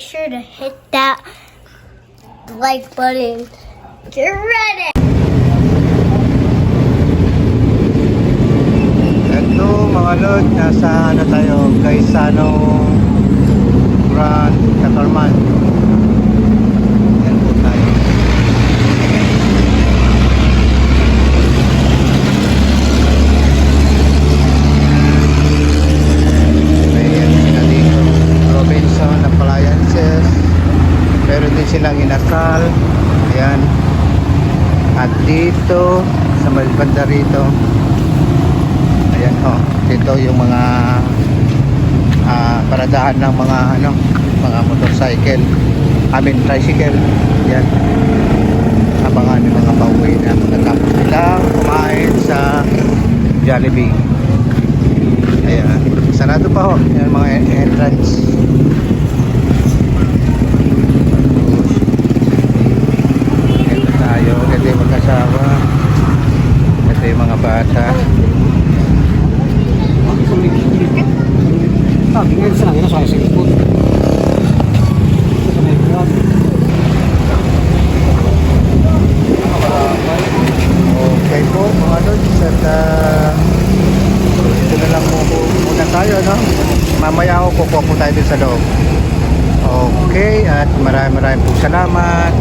make sure to hit that like button. Get ready! Ito mga lord, nasa ano tayo, Gaisano Grand Catarman. Yan po tayo. Ayan sila dito. Robinson Appliances. Meron din silang inasal. Ayan. At dito, sa malbanda rito, Ayan ho, dito yung mga ah, paradahan ng mga ano, mga motorcycle. I mean tricycle. Yan. Abangan yung mga pauwi na natapos nilang kumain sa Jollibee. Ayan. Sarado pa ho. Yan mga en- entrance. Ito tayo. Ito mag-asawa. Ito yung mga bata. Okay po mga lods at uh, dito na lang muna tayo no mamaya ako kukuha po tayo dun sa loob okay at maraming maraming po salamat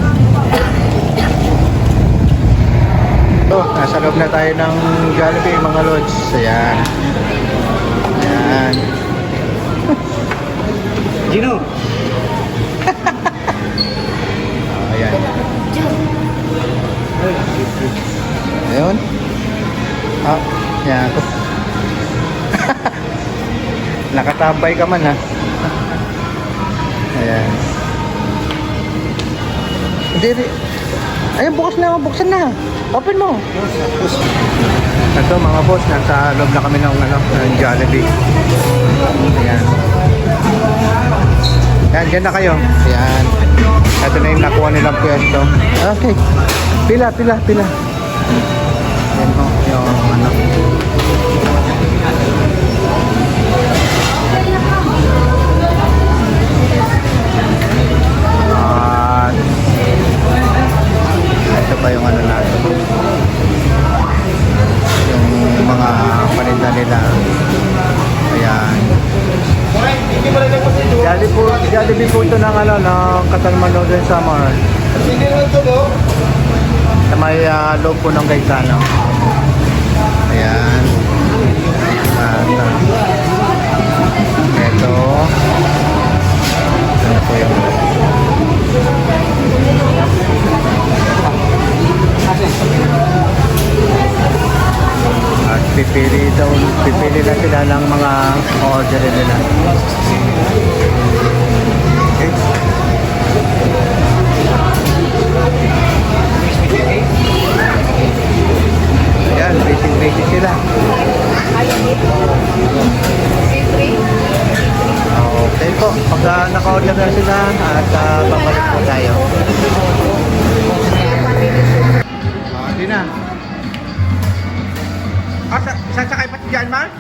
so nasa loob na tayo ng Jollibee mga lods. Ayan. Ayan. Gino! Ah, ayan. Ayun. Ah yan nakatabay ka man ha? Ayan. Hindi hindi. Ayun bukas na buksan na open mo. Ito mga boss nasa loob na kami ng ano ng Jollibee. Ayan. Yan dyan na kayo. Ayan. Ito na yung nakuha nilang pwesto. Okay. Pila pila pila. Yan ho yung ano loob po uh, naka-order na sila at uh, babalik po tayo. Ah, di na. Ah, sa sasakay pa si John Mark?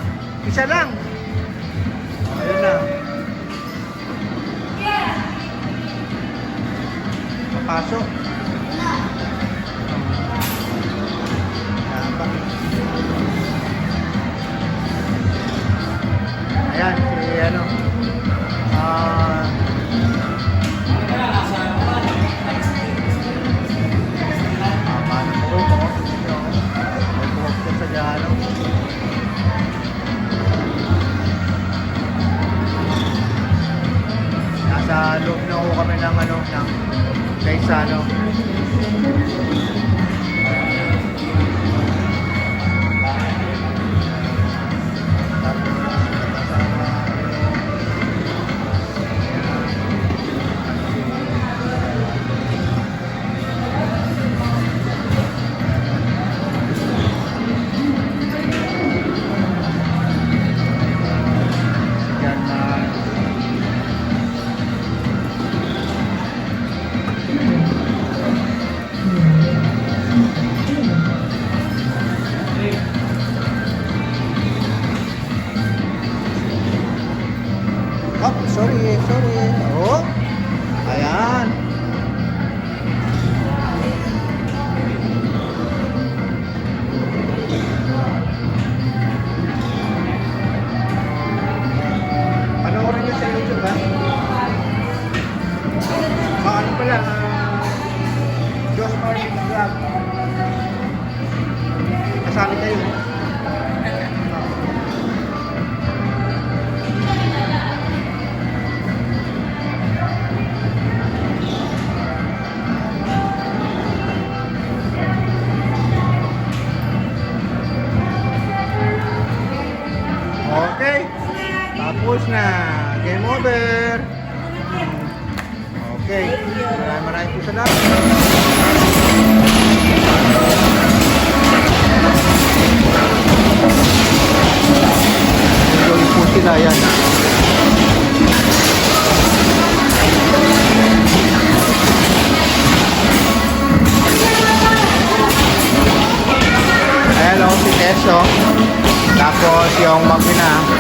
Isa lang. Ayun na. Papasok. Pa. Ayan, si ano. Ah... Ah, na. Game over. Okay. Maraming maraming po salamat. Po sila yan. Ayan o, si Teso. Tapos yung makina.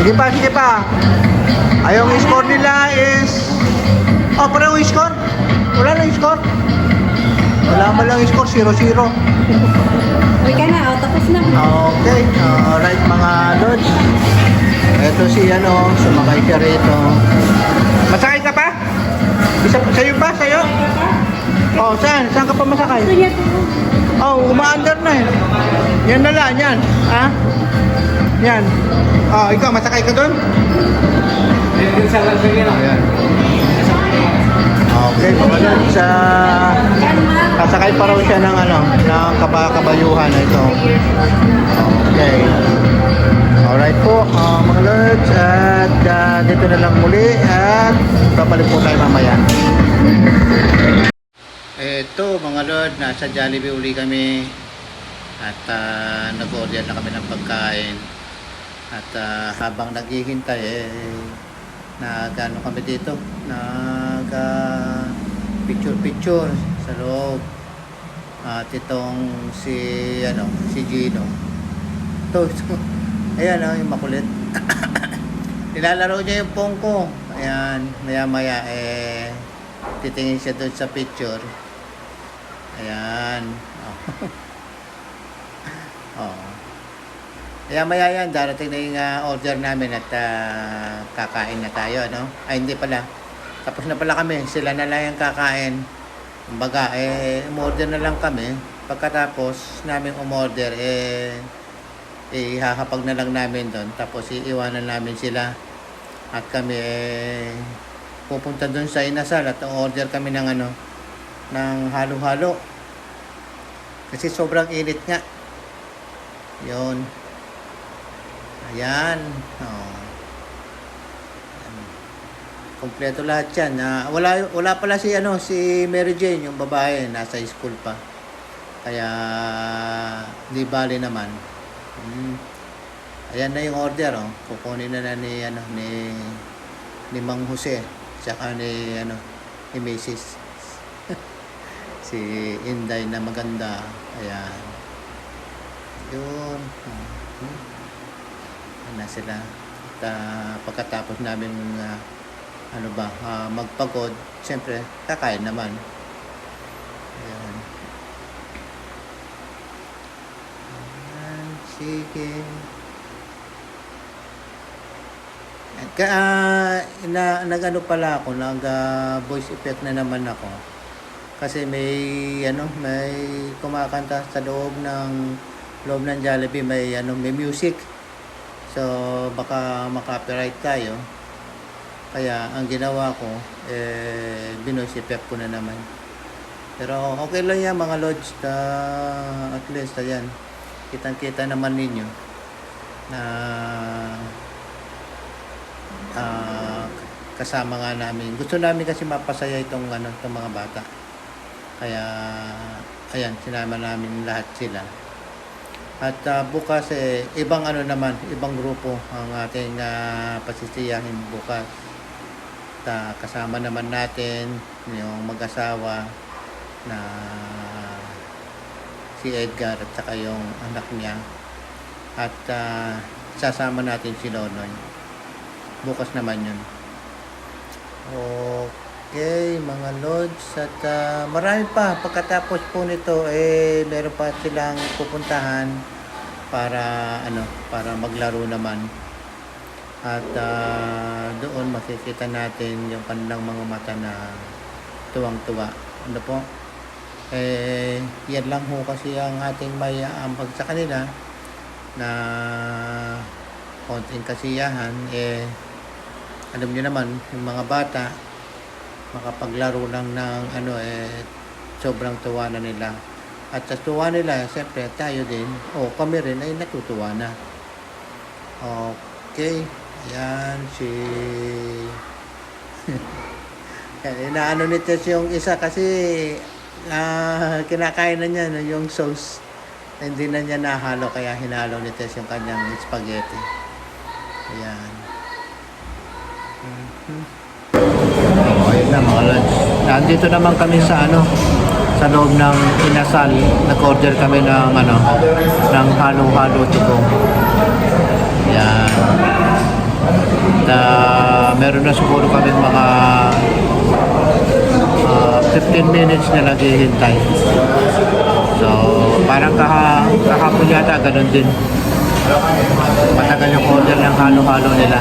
Sige pa, sige pa. Ay, yung score nila is... Oh, pareho yung score? Wala lang score? Wala mo lang score, 0-0. Uy ka na, oh, tapos na. Okay, alright mga lods. Ito si ano, sumakay siya rito. Masakay ka pa? Isa sa'yo pa? Sa'yo? Oh, saan? Saan ka pa masakay? Oh, umaandar na eh. Yan na lang, yan. Ha? Yan. Oh, ikaw, masakay ka doon? Sa. Ayan. Okay, lods. ah, kasakay pa raw siya ng ano, ng kabakabayuhan na ito. Okay. Alright po, uh, mga lords, at ah, dito na lang muli at babalik po tayo mamaya. Ito mga lord, nasa Jollibee uli kami at ah, nag-order na kami ng pagkain at ah, habang naghihintay eh, nag ano kami dito, nag ah, picture picture sa loob. At itong si ano si Gino. To ayan oh, yung makulit. Nilalaro niya yung pongko ayan maya maya eh titingin siya doon sa picture. Ayan. Oh. oh. Kaya maya yan, darating na yung ah, order namin at ah, kakain na tayo, no? Ay, hindi pala. Tapos na pala kami, sila na lang yung kakain. Kumbaga, eh, umorder na lang kami. Pagkatapos namin umorder, eh, ihahapag na lang namin doon. Tapos iiwanan namin sila. At kami, eh, pupunta doon sa inasal at order kami ng ano, ng halo-halo. Kasi sobrang init nga. Yun. Ayan. Oh. Kompleto lahat yan. Ah, wala, wala pala si, ano, si Mary Jane, yung babae, nasa school pa. Kaya, di bali naman. Hmm. Ayan na yung order, oh. Kukunin na na ni, ano, ni, ni Mang Jose. Tsaka ni, ano, ni Mrs. si Inday na maganda. Ayan. Yun. Hmm. Na sila. At, ah, pagkatapos namin ah, ano ba, ah, magpagod, siyempre, kakain naman. Ayan. Ayan, sige. At Ka, ah, na, nag-ano pala ako, nag ah, voice effect na naman ako. Kasi may, ano, may kumakanta sa loob ng, loob ng Jollibee, may, ano, may music. So, baka makapiright tayo. Kaya ang ginawa ko, eh, binoise effect ko na naman. Pero okay lang yan mga lodge. Uh, at least, ayan, kitang-kita naman ninyo na ah, kasama nga namin. Gusto namin kasi mapasaya itong, ano, itong mga bata. Kaya, ayan, sinama namin lahat sila. At ah, bukas, eh, ibang ano naman, ibang grupo ang ating uh, pasisiyahin bukas. ah, kasama naman natin yung mag-asawa na si Edgar at saka yung anak niya. At ah, sasama natin si Nonoy. Bukas naman yun. Okay, mga lords. At ah, marami pa. Pagkatapos po nito, eh, meron pa silang pupuntahan para, ano, para maglaro naman. At ah, doon makikita natin yung kanilang mga mata na tuwang-tuwa. Ano po? Eh, yan lang ho kasi ang ating may aambag sa kanila na konting kasiyahan. Eh, alam niyo naman, yung mga bata, makapaglaro lang ng ano eh, sobrang tuwa na nila. At sa tuwa nila, siyempre tayo din, o kami rin ay natutuwa na. Okay, yan si... Inaano ni Tess yung isa kasi ah, kinakain na niya no, yung sauce. Hindi na niya nahalo kaya hinalo ni Tess yung kanyang spaghetti. Ayan. Mhm. Na mga lads. Nandito naman kami sa ano, sa loob ng inasal. Nag-order kami ng ano, ng halo-halo to go. Yan. Na meron na siguro kami mga ah, 15 minutes na naghihintay. So, parang kaha, kahapon yata ganun din. Matagal yung order ng halo-halo nila.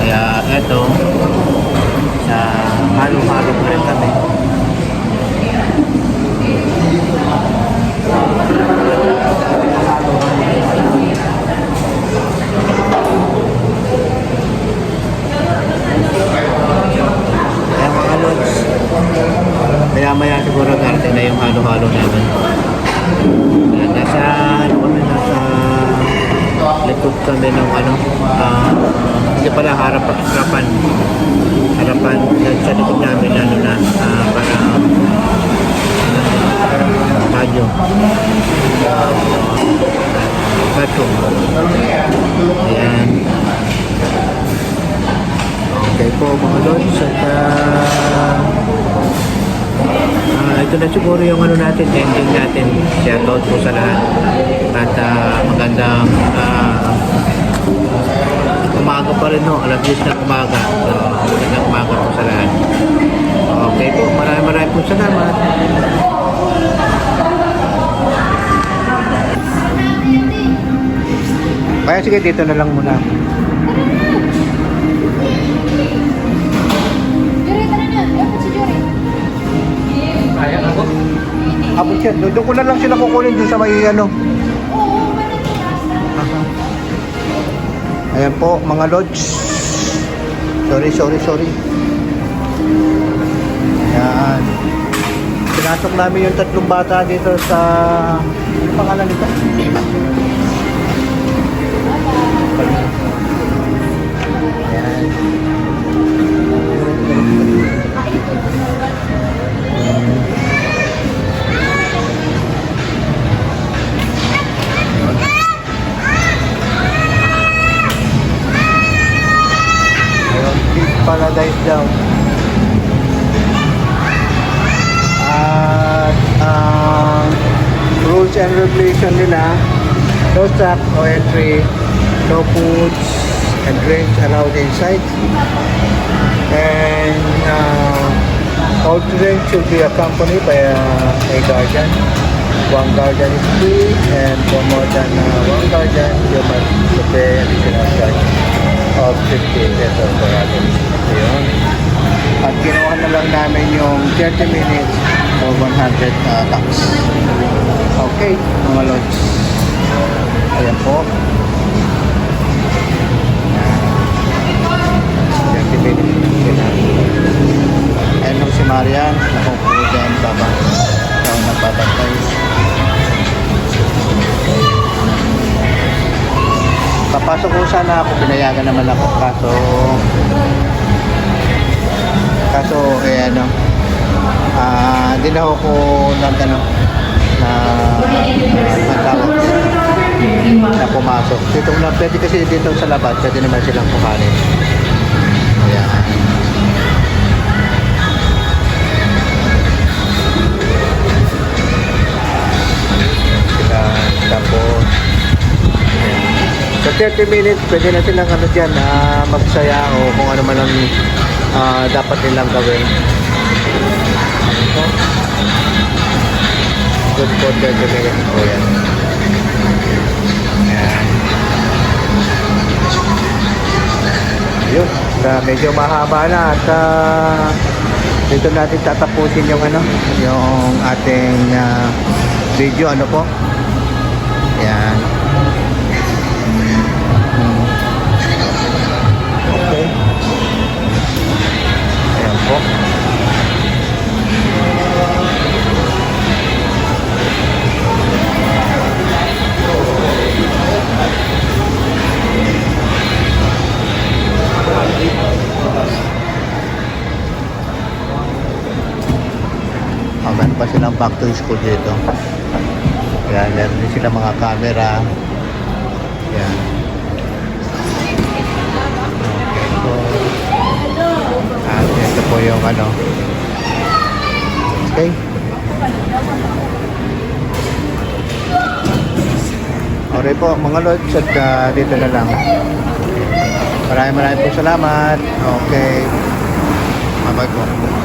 Kaya eto, halo-halo pa rin kami. Ito na siguro yung ano natin, ending natin. Shoutout po sa lahat. At ah, magandang ah, umaga pa rin no, alas 10 ng umaga. So, magandang umaga po sa lahat. Okay po, maraming maraming po salamat. Kaya sige, dito na lang muna. Abot yan. Doon ko na lang sila kukunin din sa may ano. Ayan po, mga lodge. Sorry, sorry, sorry. Ayan. Pinasok namin yung tatlong bata dito sa... Ano pangalan nito? Ayan. Paradise daw. At ang rules and regulation nila, no stock, or entry, no foods and drinks allowed inside. And uh, all children should be accompanied by a, a guardian. One guardian is free and for more than uh, one guardian, you must pay additional charge of 15 pesos per adult. Ayun. At ginawa na lang namin yung 30 minutes for 100 uh, bucks. Okay, mga lods. Ayan po. Papasok ko sana ako, pinayagan naman ako. Kaso, kaso, eh ano, ah, hindi na ako nag, ano, na, ang tawag dito, na pumasok. Dito na, pwede kasi dito sa labas, pwede naman silang kumanin. Ayan. Sa 30 minutes, pwede na silang ano dyan, ah, magsaya o kung ano man ang ah, dapat nilang gawin. Good for 30 minutes po yan. Ayan. Yun, na medyo mahaba na at ah, dito natin tatapusin yung ano, yung ating ah, video ano po. Yan. Hanggang pa silang back to school dito. Yan, meron din sila mga camera. Yan. Okay po. At ito po yung ano. Okay. Okay po, mga lods, at ah, dito na lang. Maraming maraming po salamat. Okay. Bye-bye.